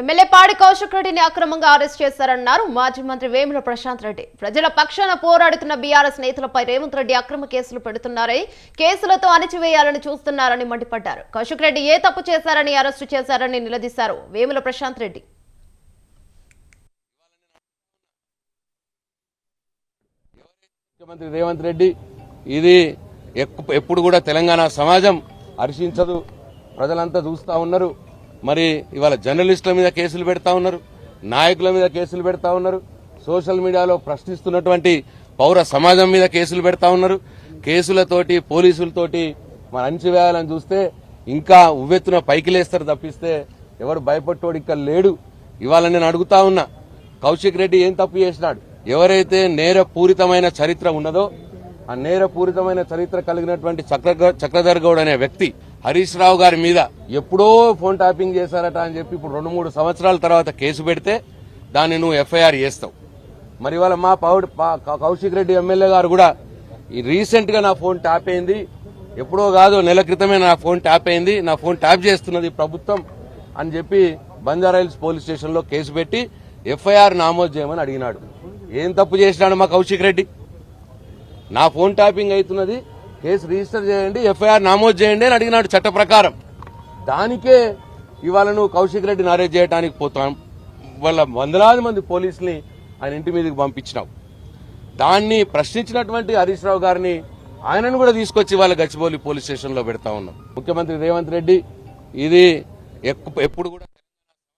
MLA పాడి కౌశిక్ రెడ్డిని అక్రమంగా అరెస్ట్ చేశారన్నారు. మాజీ మంత్రి వేముల ప్రశాంత్ రెడ్డి. ప్రజల పక్షాన పోరాడుతున్న బీఆర్ఎస్ నేతలపై రేవంత్ రెడ్డి అక్రమ కేసులు పెడుతున్నారని కేసులతో అణిచివేయాలని చూస్తున్నారని మండిపడ్డారు. కౌశిక్ రెడ్డి ఏ తప్పు చేశారని అరెస్టు చేశారని నిలదీశారు వేముల ప్రశాంత్ రెడ్డి. ముఖ్యమంత్రి రేవంత్ రెడ్డి ఇది ఎప్పుడు కూడా తెలంగాణ సమాజం హర్షించదు ప్రజలంతా చూస్తా ఉన్నారు. మరి ఇవాళ జర్నలిస్టుల మీద కేసులు పెడతా ఉన్నారు నాయకుల మీద కేసులు పెడతా ఉన్నారు సోషల్ మీడియాలో ప్రశ్నిస్తున్నటువంటి పౌర సమాజం మీద కేసులు పెడతా ఉన్నారు. కేసులతోటి పోలీసులతోటి మన అణిచివేయాలని చూస్తే ఇంకా ఉవ్వెత్తున పైకి లేస్తారు తప్పిస్తే ఎవరు భయపట్టోడు ఇక్కడ లేడు. ఇవాళ నేను అడుగుతా ఉన్నా కౌశిక్ రెడ్డి ఏం తప్పు చేసినాడు? ఎవరైతే నేరపూరితమైన చరిత్ర ఉన్నదో ఆ నేరపూరితమైన చరిత్ర కలిగినటువంటి చక్ర చక్రధర్ గౌడ్ అనే వ్యక్తి హరీష్ రావు గారి మీద ఎప్పుడో ఫోన్ ట్యాపింగ్ చేశారట అని చెప్పి ఇప్పుడు రెండు మూడు సంవత్సరాల తర్వాత కేసు పెడితే దాన్ని నువ్వు ఎఫ్ఐఆర్ చేస్తావు. మరి ఇవాళ మా పౌడ్ కౌశిక్ రెడ్డి ఎమ్మెల్యే గారు కూడా ఈ రీసెంట్గా నా ఫోన్ ట్యాప్ అయింది. ఎప్పుడో కాదు నెల క్రితమే నా ఫోన్ ట్యాప్ అయింది. నా ఫోన్ ట్యాప్ చేస్తున్నది ప్రభుత్వం అని చెప్పి బంజారాహిల్స్ పోలీస్ స్టేషన్లో కేసు పెట్టి ఎఫ్ఐఆర్ నామోదు చేయమని అడిగినాడు. ఏం తప్పు చేసినాడు మా కౌశిక్ రెడ్డి? నా ఫోన్ ట్యాపింగ్ అవుతున్నది కేసు రిజిస్టర్ చేయండి ఎఫ్ఐఆర్ నమోదు చేయండి అని అడిగినాడు చట్ట ప్రకారం. దానికే ఇవాళ నువ్వు కౌశిక్ రెడ్డిని అరెస్ట్ చేయడానికి పోతాం వాళ్ళ వందలాది మంది పోలీసుని ఆయన ఇంటి మీదకి పంపించినావు. దాన్ని ప్రశ్నించినటువంటి హరీష్ రావు గారిని ఆయనను కూడా తీసుకొచ్చి వాళ్ళ గచ్చిబౌలి పోలీస్ స్టేషన్లో పెడతా ఉన్నాం. ముఖ్యమంత్రి రేవంత్ రెడ్డి ఇది ఎక్కు- ఎప్పుడు కూడా